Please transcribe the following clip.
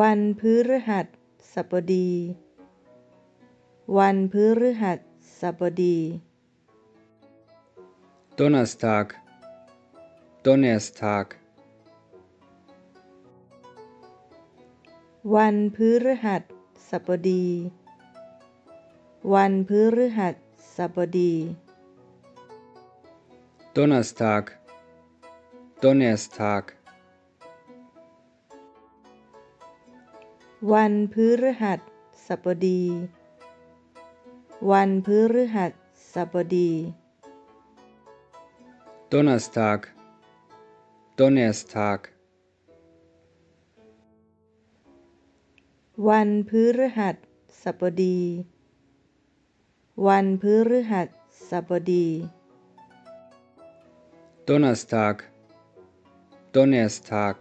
วันพฤหัสบดี วันพฤหัสบดี Donnerstag, Donnerstag, วันพฤหัสบดี วันพฤหัสบดี Donnerstag, Donnerstag, วันพฤหัสบดี วันพฤหัสบดี Donnerstag, Donnerstag, วันพฤหัสบดี วันพฤหัสบดี Donnerstag, Donnerstag,